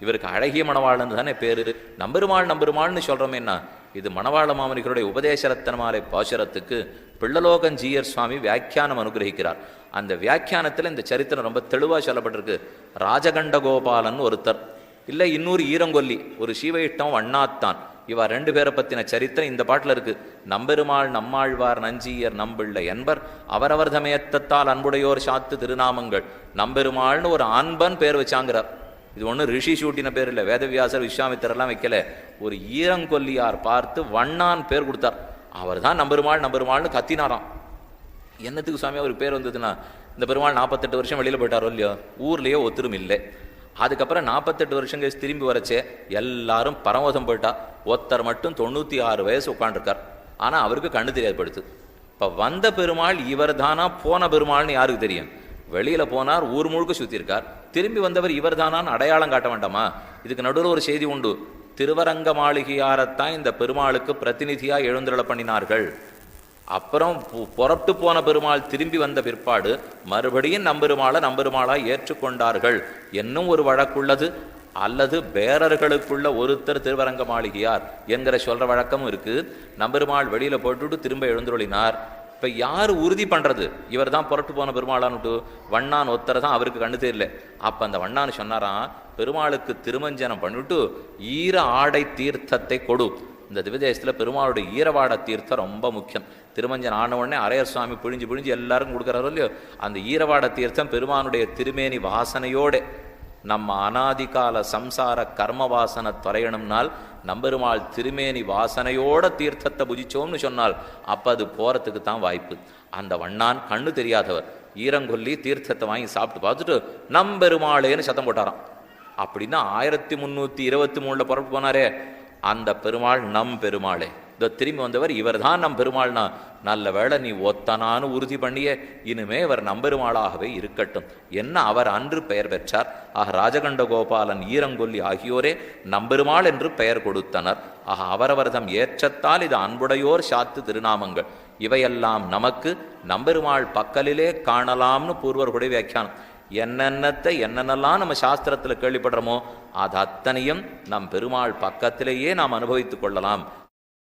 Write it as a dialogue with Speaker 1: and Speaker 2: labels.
Speaker 1: இவருக்கு அழகிய மணவாளன் தானே பேரு. நம்பெருமாள் நம்பெருமாள்னு சொல்றோமேன்னா இது மணவாள மாமனிகளுடைய உபதேசரத்தனமாலை பாசுரத்துக்கு பிள்ளலோகன் ஜீயர் சுவாமி வியாக்கியானம் அனுகிரகிக்கிறார். அந்த வியாக்கியானத்தில் இந்த சரித்திரம் ரொம்ப தெளிவாக சொல்லப்பட்டிருக்கு. ராஜகண்ட கோபாலன் ஒருத்தர். இல்லை இன்னொரு ஈரங்கொல்லி ஒரு சீவையிட்டம் அண்ணாத்தான் இவா ரெண்டு பேரை பற்றின சரித்திரம் இந்த பாட்டில் இருக்கு. நம்பெருமாள் நம்மாழ்வார் நஞ்சீயர் நம்பிள்ளை என்பர் அவரவர் தமயத்தத்தால் அன்புடையோர் சாத்து திருநாமங்கள். நம்பெருமாள்னு ஒரு ஆண்பன் பேர் வச்சாங்கிறார். இது ஒன்றும் ரிஷி சூட்டின பேர் இல்லை வேதவியாசர் விஸ்வாமித்தரெல்லாம் வைக்கல. ஒரு ஈரங்கொல்லியார் பார்த்து வண்ணான் பேர் கொடுத்தார். அவர் தான் நம்பெருமாள் நம்பெருமாள்னு கத்தினாராம். என்னத்துக்கு சுவாமி அவர் பேர் வந்ததுன்னா இந்த பெருமாள் நாற்பத்தெட்டு வருஷம் வெளியில் போயிட்டாரோ இல்லையோ ஊர்லேயோ ஒத்துரும் இல்லை. அதுக்கப்புறம் நாற்பத்தெட்டு வருஷம் கழிச்சு திரும்பி வரச்சே எல்லாரும் பரமோதம் போயிட்டா. ஒருத்தர் மட்டும் தொண்ணூற்றி ஆறு வயசு உட்காந்துருக்கார் ஆனால் அவருக்கு கண்ணு தெரியாது படுத்து. இப்போ வந்த பெருமாள் இவர் தானா போன பெருமாள்னு யாருக்கு தெரியும்? வெளியில் போனார் ஊர் முழுக்க சுற்றியிருக்கார் திரும்பி வந்தவர் இவர் தானான் அடையாளம் காட்ட வேண்டாமா? இதுக்கு நடுவில் ஒரு செய்தி உண்டு. திருவரங்க மாளிகையாரத்தான் இந்த பெருமாளுக்கு பிரதிநிதியாக எழுந்தருள பண்ணினார்கள். அப்புறம் புறப்பட்டு போன பெருமாள் திரும்பி வந்த பிற்பாடு மறுபடியும் நம்பெருமாளை நம்பெருமாளாக ஏற்றுக்கொண்டார்கள். என்னும் ஒரு வழக்குள்ளது. அல்லது பேரர்களுக்குள்ள ஒருத்தர் திருவரங்க மாளிகையார் என்கிற சொல்ற வழக்கமும் இருக்கு. நம்பெருமாள் வெளியில போட்டுட்டு திரும்ப எழுந்துருளினார். இப்போ யார் உறுதி பண்ணுறது இவர் தான் புரட்டு போன பெருமாளான்னுட்டு வண்ணான் ஒத்தரை தான் அவருக்கு கண்ணு தெரியல அப்போ அந்த வண்ணான் சொன்னாராம் பெருமாளுக்கு திருமஞ்சனம் பண்ணிட்டு ஈர ஆடை தீர்த்தத்தை கொடு. இந்த திவ்யதேசத்தில் பெருமாளுடைய ஈரவாட தீர்த்தம் ரொம்ப முக்கியம். திருமஞ்சன் ஆன உடனே அரையர் சுவாமி பிழிஞ்சு பிழிஞ்சு எல்லாருக்கும் கொடுக்குறாரோ இல்லையோ அந்த ஈரவாட தீர்த்தம் பெருமானுடைய திருமேனி வாசனையோடு. நம்ம அனாதிகால சம்சார கர்ம வாசனை தொலையணும்னால் நம்பெருமாள் திருமேனி வாசனையோட தீர்த்தத்தை புஜிச்சோம்னு சொன்னால் அப்போ அது போகிறதுக்கு தான் வாய்ப்பு. அந்த வண்ணான் கண்ணு தெரியாதவர். ஈரங்கொல்லி தீர்த்தத்தை வாங்கி சாப்பிட்டு பார்த்துட்டு நம்பெருமாளேன்னு சத்தம் போட்டாராம். அப்படின்னா ஆயிரத்தி முந்நூற்றி இருபத்தி மூணில் புறப்பட்டு போனாரே. அந்த பெருமாள் நம் பெருமாளே. இதோ திரும்பி வந்தவர் இவர்தான் நம் பெருமாள்னா. நல்ல வேளை நீ ஒத்தனான்னு உறுதி பண்ணியே. இனிமே இவர் நம்பெருமாளாகவே இருக்கட்டும். என்ன அவர் அன்று பெயர் பெற்றார்? ஆக ராஜகண்ட கோபாலன் ஈரங்கொல்லி ஆகியோரே நம்பெருமாள் என்று பெயர் கொடுத்தனர். ஆக அவரவர்தம் ஏற்றத்தால் இது அன்புடையோர் சாத்து திருநாமங்கள். இவையெல்லாம் நமக்கு நம்பெருமாள் பக்கலிலே காணலாம்னு பூர்வர்களுடைய வியாக்கியானம். என்னென்னத்தை என்னென்னலாம் நம்ம சாஸ்திரத்தில் கேள்விப்படுறோமோ அது அத்தனையும் நம் பெருமாள் பக்கத்திலேயே நாம் அனுபவித்துக் கொள்ளலாம்.